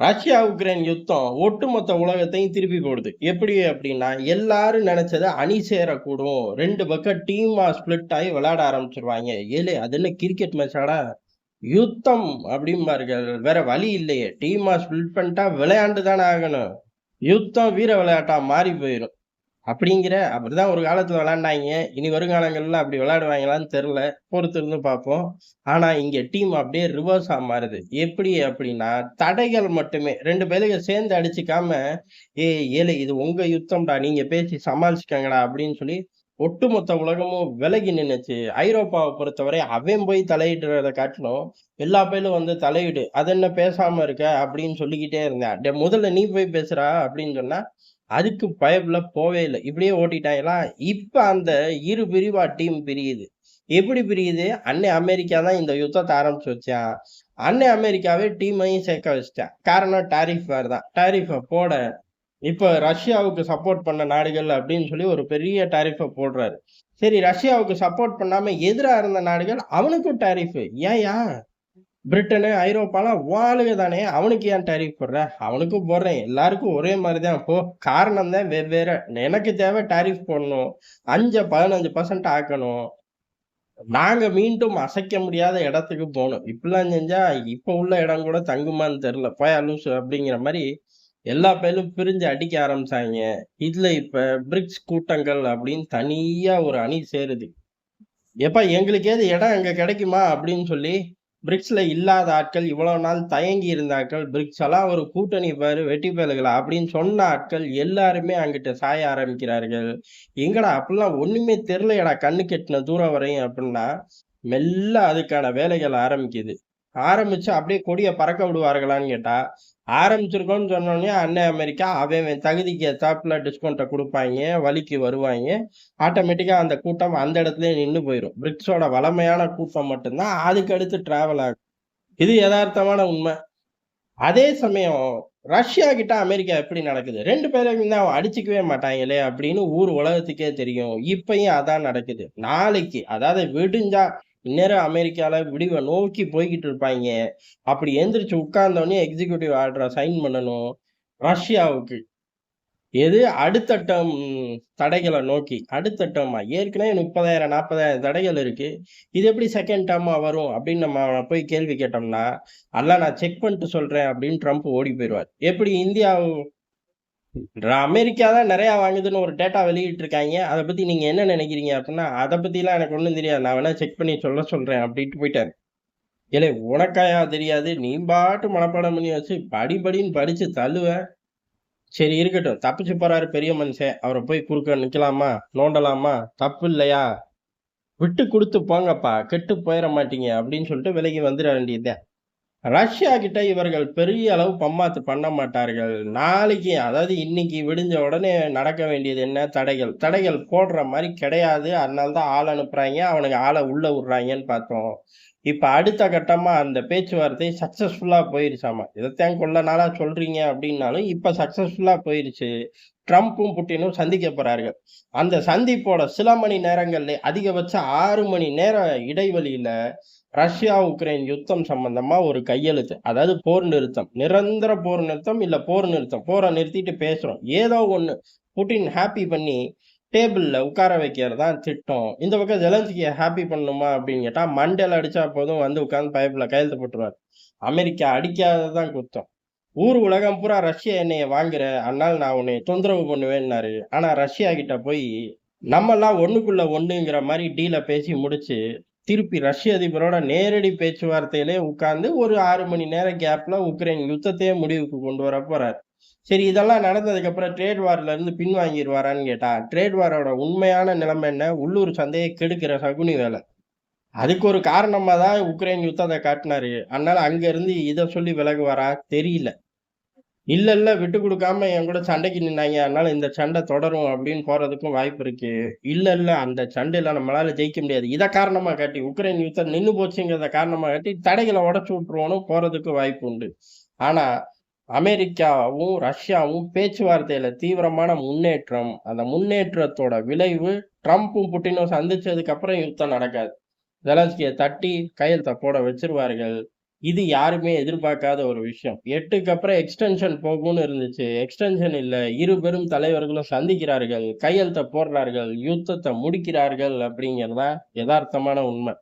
Russia Ukraine யுத்தம் ஒட்டுமொத்த உலகத்தையும் திருப்பி போடுது. எப்படி அப்படின்னா எல்லாரும் நினைச்சதை அணி சேரக்கூடும். ரெண்டு பக்கம் டீமா ஸ்பிளிட் ஆகி விளையாட ஆரம்பிச்சிருவாங்க. ஏழு அது என்ன கிரிக்கெட் மேட்சாடா யுத்தம் அப்படிம்பார்கள் வேற வழி இல்லையே. டீமா ஸ்பிளிட் பண்ணிட்டா விளையாண்டு தானே ஆகணும். யுத்தம் வீர விளையாட்டா மாறி போயிடும் அப்படிங்கிற அப்படிதான் ஒரு காலத்துல விளையாண்டாங்க. இனி வருங்காலங்களில் அப்படி விளையாடுவாங்களான்னு தெரியல. பொறுத்திருந்து பார்ப்போம். ஆனா இங்க டீம் அப்படியே ரிவர்ஸாக மாறுது. எப்படி அப்படின்னா தடைகள் மட்டுமே. ரெண்டு பேருக்கு சேர்ந்து அடிச்சுக்காம ஏ ஏழை இது உங்க யுத்தம்டா. நீங்க பேசி சமாளிச்சுக்கங்கடா அப்படின்னு சொல்லி ஒட்டுமொத்த உலகமும் விலகி நின்னுச்சு. ஐரோப்பாவை பொறுத்தவரை அவன் போய் தலையிடுறத காட்டிலும் எல்லா பேரும் வந்து தலையிடு. அது என்ன பேசாம இருக்க? அப்படின்னு சொல்லிக்கிட்டே இருந்தேன் முதல்ல நீ போய் பேசுறா அப்படின்னு சொன்னா அதுக்கு பயப்புல போவே இல்லை. இப்படியே ஓட்டிட்டாங்களா இப்போ அந்த இரு பிரிவா டீம் பிரியுது. எப்படி பிரியுது? அன்னை அமெரிக்கா தான் இந்த யுத்தத்தை ஆரம்பிச்சு வச்சான் அன்னை அமெரிக்காவே டீமையும் சேர்க்க வச்சிட்டான் காரணம் டாரிஃப் வேறு தான். டாரிஃபை போட இப்போ ரஷ்யாவுக்கு சப்போர்ட் பண்ண நாடுகள் அப்படின்னு சொல்லி ஒரு பெரிய டாரிஃபை போடுறாரு. சரி ரஷ்யாவுக்கு சப்போர்ட் பண்ணாமல் எதிராக இருந்த நாடுகள் அவனுக்கும் டாரிஃப் ஏன்யா பிரிட்டனு ஐரோப்பாலாம் வாழுக தானே. அவனுக்கு ஏன் டாரிஃப் போடுற? அவனுக்கும் போடுறேன். எல்லாருக்கும் ஒரே மாதிரி தான் இப்போ காரணம் தான் வெவ்வேறு. எனக்கு தேவை டாரிஃப் போடணும். அஞ்சு பதினஞ்சு பர்சன்ட் ஆக்கணும். நாங்க மீண்டும் அசைக்க முடியாத இடத்துக்கு போகணும். இப்படிலாம் செஞ்சா இப்ப உள்ள இடம் கூட தங்குமான்னு தெரியல. போயாலும் அப்படிங்கிற மாதிரி எல்லா பேரும் பிரிஞ்சு அடிக்க ஆரம்பிச்சாங்க. இதுல இப்ப பிரிக்ஸ் கூட்டங்கள் அப்படின்னு தனியா ஒரு அணி சேருது. எப்ப எங்களுக்கு ஏது இடம் அங்க கிடைக்குமா அப்படின்னு சொல்லி பிரிக்ஸில் இல்லாத ஆட்கள் இவ்வளோ நாள் தயங்கி இருந்த ஆட்கள் பிரிக்ஸெல்லாம் ஒரு கூட்டணி பாரு வெட்டி பயலுகளா அப்படின்னு சொன்ன ஆட்கள் எல்லாருமே அங்கிட்ட சாய ஆரம்பிக்கிறார்கள். எங்கடா அப்படிலாம் தெரில எடா கண்ணு கெட்டின தூரம் வரையும் அப்படின்னா மெல்ல அதுக்கான வேலைகள் ஆரம்பிக்குது. ஆரம்பிச்சு அப்படியே கொடியை பறக்க விடுவார்களான்னு கேட்டா ஆரம்பிச்சிருக்கோம்னு சொன்னோடனே அன்னை அமெரிக்கா அவன் தகுதிக்கு ஏத்தாப்புல டிஸ்கவுண்ட்டை கொடுப்பாங்க வழிக்கு வருவாங்க. ஆட்டோமேட்டிக்காக அந்த கூட்டம் அந்த இடத்துல நின்று போயிடும் பிரிக்ஸோட வளமையான கூட்டம் மட்டும்தான் அதுக்கு அடுத்து டிராவல் ஆகும். இது யதார்த்தமான உண்மை. அதே சமயம் ரஷ்யா கிட்ட அமெரிக்கா எப்படி நடக்குது? ரெண்டு பேரையும் தான் அடிச்சுக்கவே மாட்டாங்களே அப்படின்னு ஊர் உலகத்துக்கே தெரியும். இப்பயும் அதான் நடக்குது. நாளைக்கு அதாவது விடிஞ்சா இந்நேரம் அமெரிக்காவில் விடிவை நோக்கி போய்கிட்டு இருப்பாங்க அப்படி எந்திரிச்சு உட்கார்ந்தோடனே எக்ஸிக்யூட்டிவ் ஆர்டரை சைன் பண்ணணும் ரஷ்யாவுக்கு. எது? அடுத்த டேர்ம் தடைகளை நோக்கி. அடுத்த டேர்மா ஏற்கனவே முப்பதாயிரம் நாற்பதாயிரம் தடைகள் இருக்கு. இது எப்படி செகண்ட் டேர்மா வரும்? அப்படின்னு நம்ம போய் கேள்வி கேட்டோம்னா அதெல்லாம் நான் செக் பண்ணிட்டு சொல்றேன் அப்படின்னு ட்ரம்ப் ஓடி போயிடுவார். எப்படி? இந்தியா அமெரிக்கா தான் நிறைய வாங்குதுன்னு ஒரு டேட்டா வெளியிட்டு இருக்காங்க அதை பத்தி நீங்க என்ன நினைக்கிறீங்க அப்படின்னா அதை பத்திலாம் எனக்கு ஒன்றும் தெரியாது. நான் வேணா செக் பண்ணி சொல்ல சொல்றேன் அப்படின்ட்டு போயிட்டாரு. இல்லை உனக்காயா தெரியாது? நீ பாட்டு மனப்பாடம் பண்ணி வச்சு படிப்படின்னு படிச்சு தள்ளுவ. சரி இருக்கட்டும். தப்பிச்சு போறாரு பெரிய மனுஷன். அவரை போய் குறுக்க நிக்கலாமா? நோண்டலாமா? தப்பு இல்லையா? விட்டு கொடுத்து போங்கப்பா. கெட்டு போயிட மாட்டீங்க அப்படின்னு சொல்லிட்டு விலகி வந்துட வேண்டியதுதான். ரஷ்யா கிட்ட இவர்கள் பெரிய அளவு பம்மாத்து பண்ண மாட்டார்கள். நாளைக்கு அதாவது இன்னைக்கு விடிஞ்ச உடனே நடக்க வேண்டியது என்ன? தடைகள். தடைகள் போடுற மாதிரி கிடையாது. அதனால தான் ஆள் அனுப்புறாங்க. அவனுக்கு ஆளை உள்ள விடுறாங்கன்னு பார்த்தோம். இப்ப அடுத்த கட்டமா அந்த பேச்சுவார்த்தை சக்சஸ்ஃபுல்லா போயிருச்சாமா? இதைத்தான் கொள்ள நாளா சொல்றீங்க அப்படின்னாலும் இப்ப சக்சஸ்ஃபுல்லா போயிருச்சு. ட்ரம்ப்பும் புட்டினும் சந்திக்க போறார்கள் அந்த சந்திப்போட சில மணி நேரங்கள்ல அதிகபட்ச ஆறு மணி நேர இடைவெளியில ரஷ்யா உக்ரைன் யுத்தம் சம்பந்தமா ஒரு கையெழுத்து அதாவது போர் நிறுத்தம் நிரந்தர போர் நிறுத்தம் இல்ல போர் நிறுத்தம் போரை நிறுத்திட்டு பேசுறோம். ஏதோ ஒண்ணு புட்டின் ஹாப்பி பண்ணி டேபிளில் உட்கார வைக்கிறது தான் திட்டம். இந்த பக்கம் ஜெலன்ஸ்கியை ஹாப்பி பண்ணணுமா அப்படின்னு கேட்டால் மண்டையில் அடித்தா போதும் வந்து உட்காந்து பைப்பில் கையெழுத்து போட்டுருவார். அமெரிக்கா அடிக்காததான் குத்தம். ஊர் உலகம் பூரா ரஷ்யா என்னைய வாங்குற அதனால நான் உன்னை தொந்தரவு பண்ணுவேன்னாரு. ஆனா ரஷ்யா கிட்ட போய் நம்மெல்லாம் ஒண்ணுக்குள்ள ஒண்ணுங்கிற மாதிரி டீல பேசி முடிச்சு திருப்பி ரஷ்ய அதிபரோட நேரடி பேச்சுவார்த்தையிலே உட்கார்ந்து ஒரு ஆறு மணி நேரம் கேப்ல உக்ரைன் யுத்தத்தையே முடிவுக்கு கொண்டு வர போறார். சரி இதெல்லாம் நடந்ததுக்கு அப்புறம் ட்ரேட் வார்ல இருந்து பின்வாங்கிடுவாரான்னு கேட்டா ட்ரேட் வாரோட உண்மையான நிலைமை என்ன? உள்ளூர் சந்தையை கெடுக்கிற சகுனி வேலை. அதுக்கு ஒரு காரணமாக தான் உக்ரைன் யுத்தத்தை காட்டினாரு. அதனால அங்கேருந்து இதை சொல்லி விலகுவாரா? தெரியல. இல்லை இல்லை விட்டு கொடுக்காம என் கூட சண்டைக்கு நின்னாங்க. அதனால இந்த சண்டை தொடரும் அப்படின்னு போகிறதுக்கும் வாய்ப்பு இருக்குது இல்லை இல்லை அந்த சண்டையில் நம்மளால் ஜெயிக்க முடியாது. இதை காரணமாக காட்டி உக்ரைன் யுத்தம் நின்று போச்சுங்கிறத காரணமாக காட்டி தடைகளை உடச்சி விட்ருவோன்னு போகிறதுக்கு வாய்ப்பு உண்டு. ஆனால் அமெரிக்காவும் ரஷ்யாவும் பேச்சுவார்த்தையில் தீவிரமான முன்னேற்றம் அந்த முன்னேற்றத்தோட விளைவு ட்ரம்ப்பும் புட்டினும் சந்திச்சதுக்கப்புறம் யுத்தம் நடக்காது. ஜெலன்ஸ்கியை தட்டி கையெழுத்த போட வச்சிருவார்கள் இது யாருமே எதிர்பார்க்காத ஒரு விஷயம். எட்டுக்கு அப்புறம் எக்ஸ்டென்ஷன் போகும்னு இருந்துச்சு. எக்ஸ்டென்ஷன் இல்லை இரு பெரும் தலைவர்களும் சந்திக்கிறார்கள். கையெழுத்த போடுறார்கள். யுத்தத்தை முடிக்கிறார்கள் அப்படிங்கிறது தான் எதார்த்தமான உண்மை.